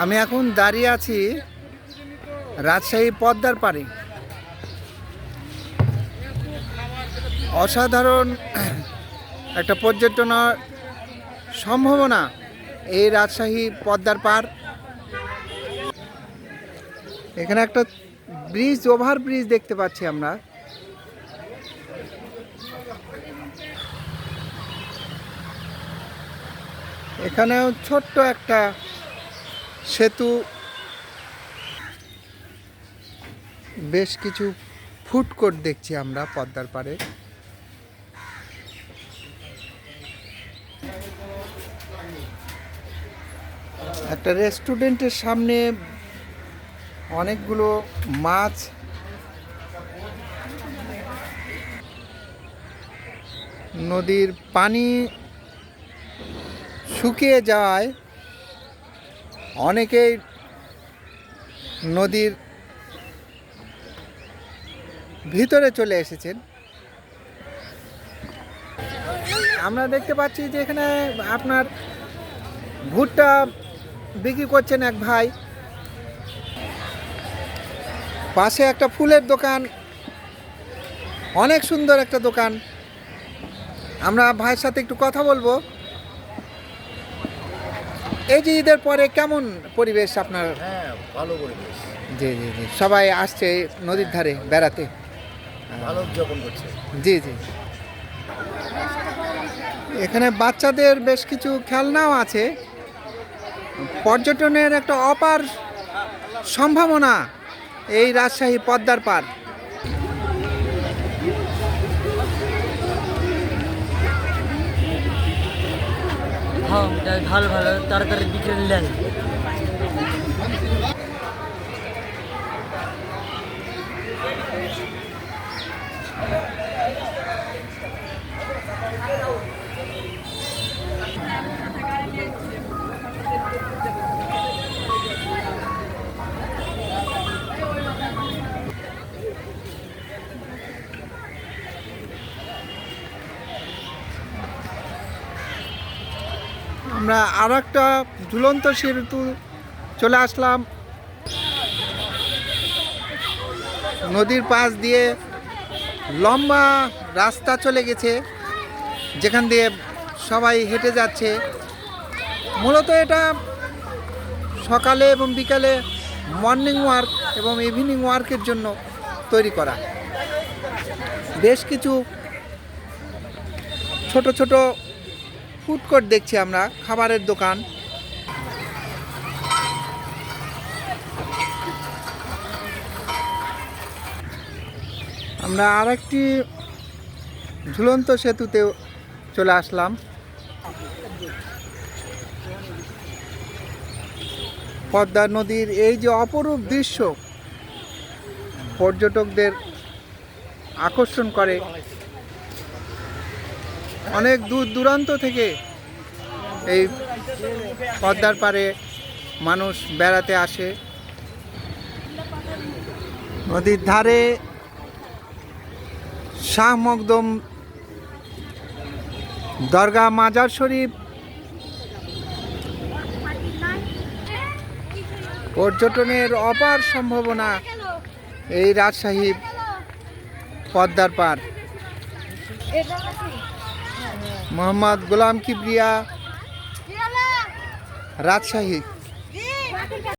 আমি এখন দাঁড়িয়ে আছি রাজশাহী পদ্মার পাড়ে। অসাধারণ একটা পর্যটনার সম্ভাবনা এই রাজশাহী পদ্মার পার এখানে একটা ব্রিজ ওভার ব্রিজ দেখতে পাচ্ছি আমরা। এখানেও ছোট্ট একটা সেতু, বেশ কিছু ফুড কোর্ট দেখছি আমরা পদ্মার পাড়ে। একটা রেস্টুরেন্টের সামনে অনেকগুলো মাছ। নদীর পানি শুকিয়ে যাওয়ায় অনেকেই নদীর ভিতরে চলে এসেছেন। আমরা দেখতে পাচ্ছি যে এখানে আপনার ভুট্টা বিক্রি করছেন এক ভাই। পাশে একটা ফুলের দোকান। অনেক সুন্দর একটা দোকান। আমরা ভাইয়ের সাথে একটু কথা বলব। এই যে ঈদের পরে কেমন পরিবেশ আপনার? হ্যাঁ ভালো পরিবেশ। জি জি জি। সবাই আসছে নদীর ধারে বেড়াতে। ভালো উদযাপন করছে। জি জি। এখানে বাচ্চাদের বেশ কিছু খেলনাও আছে। পর্যটনের একটা অপার সম্ভাবনা এই রাজশাহী পদ্মার পার হ্যাঁ ভালো ভালো তাড়াতাড়ি বিকেল দেন আমরা আর একটা ঝুলন্ত সেতু চলে আসলাম। নদীর পাশ দিয়ে লম্বা রাস্তা চলে গেছে, যেখান দিয়ে সবাই হেঁটে যাচ্ছে। মূলত এটা সকালে এবং বিকালে মর্নিং ওয়ার্ক এবং ইভিনিং ওয়ার্কের জন্য তৈরি করা। বেশ কিছু ছোট ছোট ফুড কোর্ট দেখছি আমরা, খাবারের দোকান। আমরা আর একটি ঝুলন্ত সেতুতে চলে আসলাম। পদ্মা নদীর এই যে অপরূপ দৃশ্য, পর্যটকদের আকর্ষণ করে অনেক দূর দূরান্ত থেকে এই পদ্মার পাড়ে মানুষ বেড়াতে আসে। নদীর ধারে শাহ মকদম দরগা মাজার শরীফ। পর্যটনের অপার সম্ভাবনা এই রাজশাহী পদ্মার পাড়। मोहम्मद गुलाम किबरिया राजशाही।